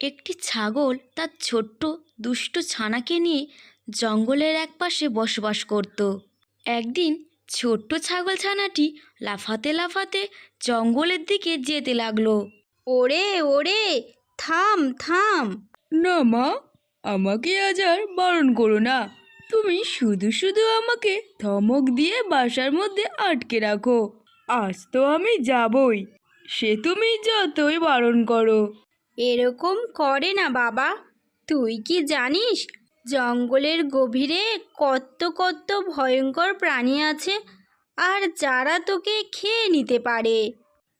একটি ছাগল তার ছোট্ট দুষ্ট ছানাকে নিয়ে জঙ্গলের একপাশে বসবাস করত। একদিন ছোট্ট ছাগল ছানাটি লাফাতে লাফাতে জঙ্গলের দিকে যেতে লাগল। ওরে ওরে থাম থাম। না মা আমাকে আজ আর বারণ করো না। তুমি শুধু শুধু আমাকে ধমক দিয়ে বাসার মধ্যে আটকে রাখো। আজ তো আমি যাবই। সে তুমি যতই বারণ করো। এরকম করে না বাবা। তুই কি জানিস জঙ্গলের গভীরে কত কত ভয়ঙ্কর প্রাণী আছে আর যারা তোকে খেয়ে নিতে পারে।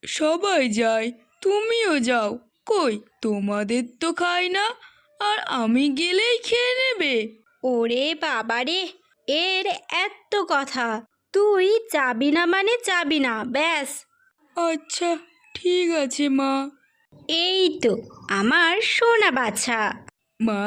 সবাই যায় তুমিও যাও। কই তোমাদের তো খাই না আর আমি গেলেই খেয়ে নেবে। ওরে বাবারে এর এত কথা। তুই যাবি না মানে যাবি না ব্যাস। আচ্ছা ঠিক আছে মা। এই তো আমার সোনা বাছা। মা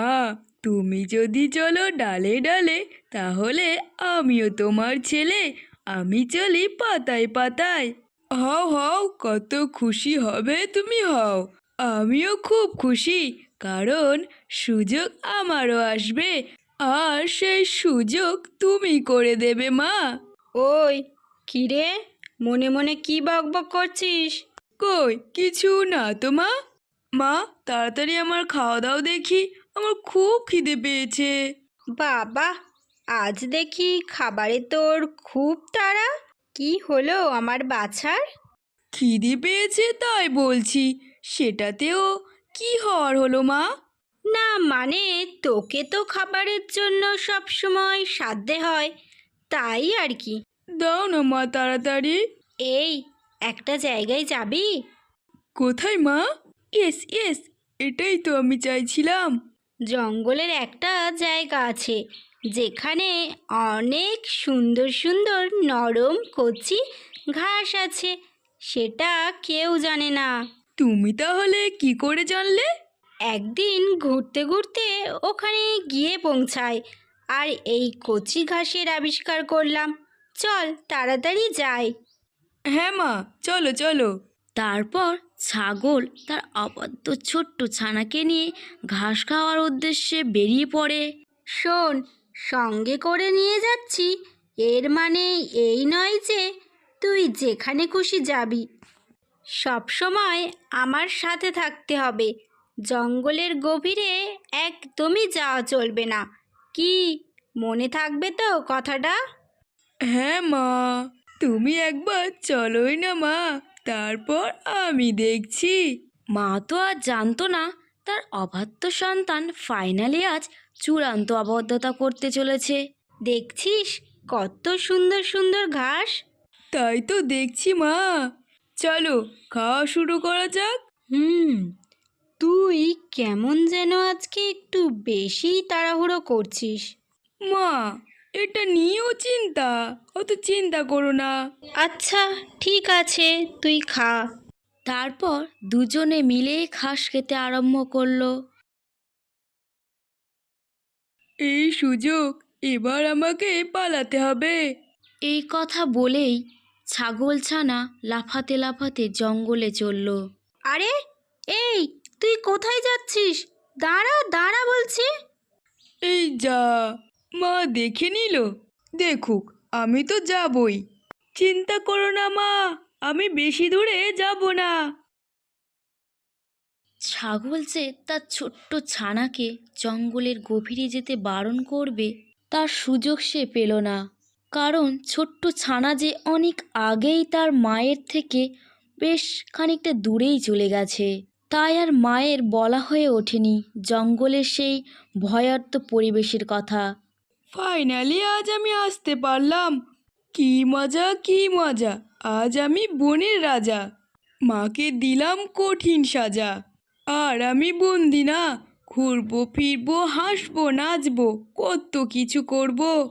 তুমি যদি চলো ডালে ডালে তাহলে আমিও তোমার ছেলে আমি চলি পাতায় পাতায়। হও হও কত খুশি হবে তুমি হও। আমিও খুব খুশি কারণ সুযোগ আমারও আসবে। আর সেই সুযোগ তুমি করে দেবে মা। ওই কিরে মনে মনে কি বকবক করছিস? কই কিছু না তো মা। মা তাড়াতাড়ি আমার খাওয়া দাও দেখি আমার খুব খিদে পেয়েছে। বাবা আজ দেখি খাবারে তোর খুব তাড়া। কি হলো আমার বাছার? খিদে পেয়েছে তাই বলছি সেটাতেও কি হওয়ার হলো মা? না মানে তোকে তো খাবারের জন্য সব সময় সাধ্যে হয় তাই আর কি। দাও না মা তাড়াতাড়ি। এই একটা জায়গায় যাবি? কোথায় মা? ইয়েস ইয়েস এটাই তো আমি চাইছিলাম। জঙ্গলের একটা জায়গা আছে যেখানে অনেক সুন্দর সুন্দর নরম কচি ঘাস আছে সেটা কেউ জানে না। তুমি তাহলে কি করে জানলে? একদিন ঘুরতে ঘুরতে ওখানে গিয়ে পৌঁছায়। আর এই কচি ঘাসের আবিষ্কার করলাম। চল তাড়াতাড়ি যাই। হ্যাঁ মা চলো চলো। তারপর ছাগল তার অবাধ্য ছোট্ট ছানাকে নিয়ে ঘাস খাওয়ার উদ্দেশ্যে বেরিয়ে পড়ে। শোন সঙ্গে করে নিয়ে যাচ্ছি। এর মানে এই নয় যে তুই যেখানে খুশি যাবি। সব সময় আমার সাথে থাকতে হবে। জঙ্গলের গভীরে একদমই যাওয়া চলবে না। কি মনে থাকবে তো কথাটা? হ্যাঁ মা তুমি একবার চলোই না মা তারপর আমি দেখছি। মা তো আর জানতো না তার অবাধ্য সন্তান ফাইনালি আজ চূড়ান্ত অবদ্ধতা করতে চলেছে। দেখছিস কত সুন্দর সুন্দর ঘাস? তাই তো দেখছি মা। চলো খাওয়া শুরু করা যাক। হুম তুই কেমন যেন আজকে একটু বেশি তাড়াহুড়ো করছিস। মা এটা নিয়েও চিন্তা? অত চিন্তা করো না। আচ্ছা ঠিক আছে তুই খা। তারপর দুজনে মিলে ঘাস খেতে আরম্ভ করল। এই সুযোগ এবার আমাকে পালাতে হবে। এই কথা বলেই ছাগলছানা লাফাতে লাফাতে জঙ্গলে চলল। আরে এই তুই কোথায় যাচ্ছিস? দাঁড়া দাঁড়া বলছি। এই যা মা দেখে নিল। দেখুক আমি তো যাবই। চিন্তা করো না মা আমি বেশি দূরে যাব না। ছাগল যে তার ছোট্ট ছানাকে জঙ্গলের গভীরে যেতে বারণ করবে তার সুযোগ সে পেল না। কারণ ছোট্ট ছানা যে অনেক আগেই তার মায়ের থেকে বেশ খানিকটা দূরেই চলে গেছে। তাই আর মায়ের বলা হয়ে ওঠেনি জঙ্গলের সেই ভয়ার্ত পরিবেশের কথা। ফাইনালি আজ আমি আসতে পারলাম। কি মজা কি মজা, আজ আমি বনের রাজা। মাকে দিলাম কঠিন সাজা। আর আমি বন্দি না, ঘুরবো, ফিরবো, হাসবো, নাচবো, কত কিছু করব।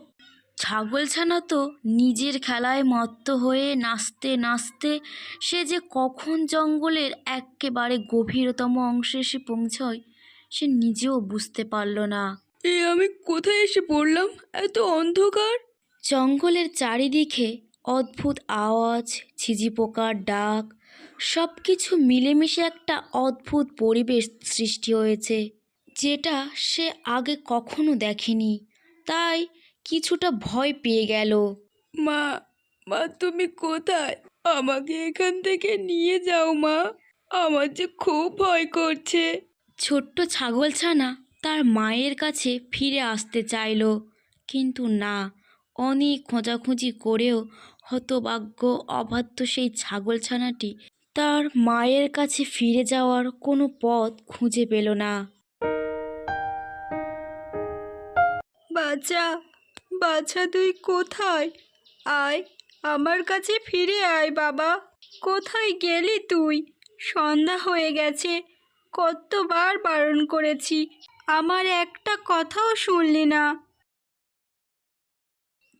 ছাগলছানা তো নিজের খেলায় মত্ত হয়ে নাচতে নাচতে সে যে কখন জঙ্গলের একেবারে গভীরতম অংশে এসে পৌঁছয় সে নিজেও বুঝতে পারল না। এ আমি কোথায় এসে পড়লাম? এত অন্ধকার। জঙ্গলের চারিদিকে অদ্ভুত আওয়াজ ঝিঝি পোকার ডাক সব কিছু মিলেমিশে একটা অদ্ভুত পরিবেশ সৃষ্টি হয়েছে যেটা সে আগে কখনো দেখেনি। তাই কিছুটা ভয় পেয়ে গেল। মা মা তুমি কোথায়? আমাকে এখান থেকে নিয়ে যাও মা। আমার যে খুব ভয় করছে। ছোট্ট ছাগলছানা তার মায়ের কাছে ফিরে আসতে চাইলো। কিন্তু না অনেক খোঁজাখুঁজি করেও হতভাগ্য অবাধ্য সেই ছাগলছানাটি তার মায়ের কাছে ফিরে যাওয়ার কোনো পথ খুঁজে পেল না। বাচ্চা বাচ্চা তুই কোথায়? আয় আমার কাছে ফিরে আয় বাবা। কোথায় গেলি তুই? সন্ধ্যা হয়ে গেছে। কতবার বারণ করেছি। আমার একটা কথাও শুনলি না।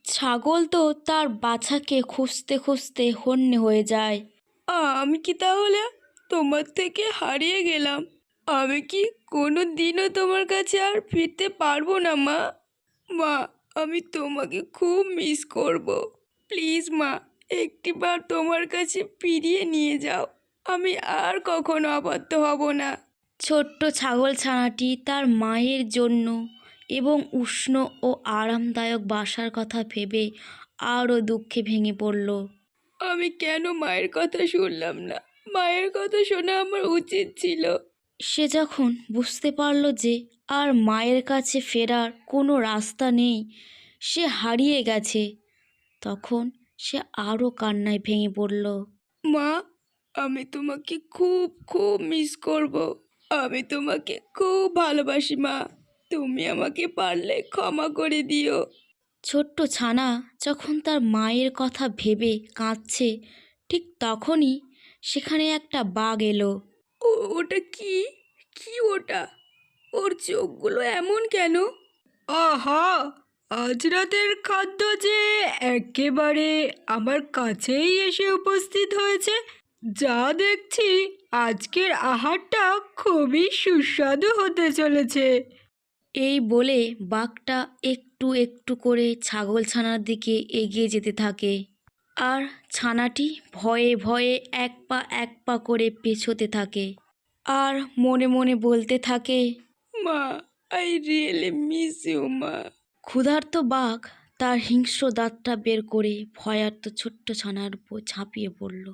ছাগল তো তার বাছাকে খুঁজতে খুঁজতে হন্যে হয়ে যায়। আমি কি তাহলে তোমার থেকে হারিয়ে গেলাম? আমি কি কোনো দিনও তোমার কাছে আর ফিরতে পারব না মা? মা আমি তোমাকে খুব মিস করব। প্লিজ মা একটিবার তোমার কাছে ফিরিয়ে নিয়ে যাও। আমি আর কখনো আবদ্ধ হব না। ছোট্ট ছাগল ছানাটি তার মায়ের জন্য এবং উষ্ণ ও আরামদায়ক বাসার কথা ভেবে আরও দুঃখে ভেঙে পড়ল। আমি কেন মায়ের কথা শুনলাম না? মায়ের কথা শোনা আমার উচিত ছিল। সে যখন বুঝতে পারল যে আর মায়ের কাছে ফেরার কোনো রাস্তা নেই সে হারিয়ে গেছে। তখন সে আরও কান্নায় ভেঙে পড়ল। মা আমি তোমাকে খুব খুব মিস করব। আমি তোমাকে খুব ভালোবাসি মা। তুমি আমাকে পারলে ক্ষমা করে দিও। ছোট্ট ছানা যখন তার মায়ের কথা ভেবে কাঁদছে ঠিক তখনই সেখানে একটা বাঘ এলো। ওটা কি? কি ওটা? ওর চোখগুলো এমন কেন? আহা! আজ রাতের খাদ্য যে একেবারে আমার কাছেই এসে উপস্থিত হয়েছে যা দেখছি আজকের আহারটা খুবই সুস্বাদু হতে চলেছে। এই বলে বাঘটা একটু একটু করে ছাগলছানার দিকে এগিয়ে যেতে থাকে। আর ছানাটি ভয়ে ভয়ে এক পা এক পা করে পেছোতে থাকে আর মনে মনে বলতে থাকে, মা আই রিয়েলি মিস ইউ মা। ক্ষুধার্ত বাঘ তার হিংস্র দাঁতটা বের করে ভয়ার্ত ছোট্ট ছানার উপর ঝাঁপিয়ে পড়ল।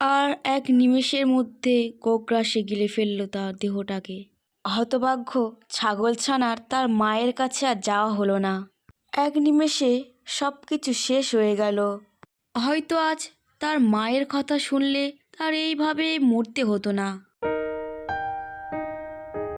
আর এক নিমেষের মধ্যে গোগ্রাসে গিলে ফেলল তার দেহটাকে। হতভাগ্য ছাগলছানার তার মায়ের কাছে আর যাওয়া হলো না। এক নিমেষে সব কিছু শেষ হয়ে গেল। হয়তো আজ তার মায়ের কথা শুনলে তার এইভাবে মরতে হতো না।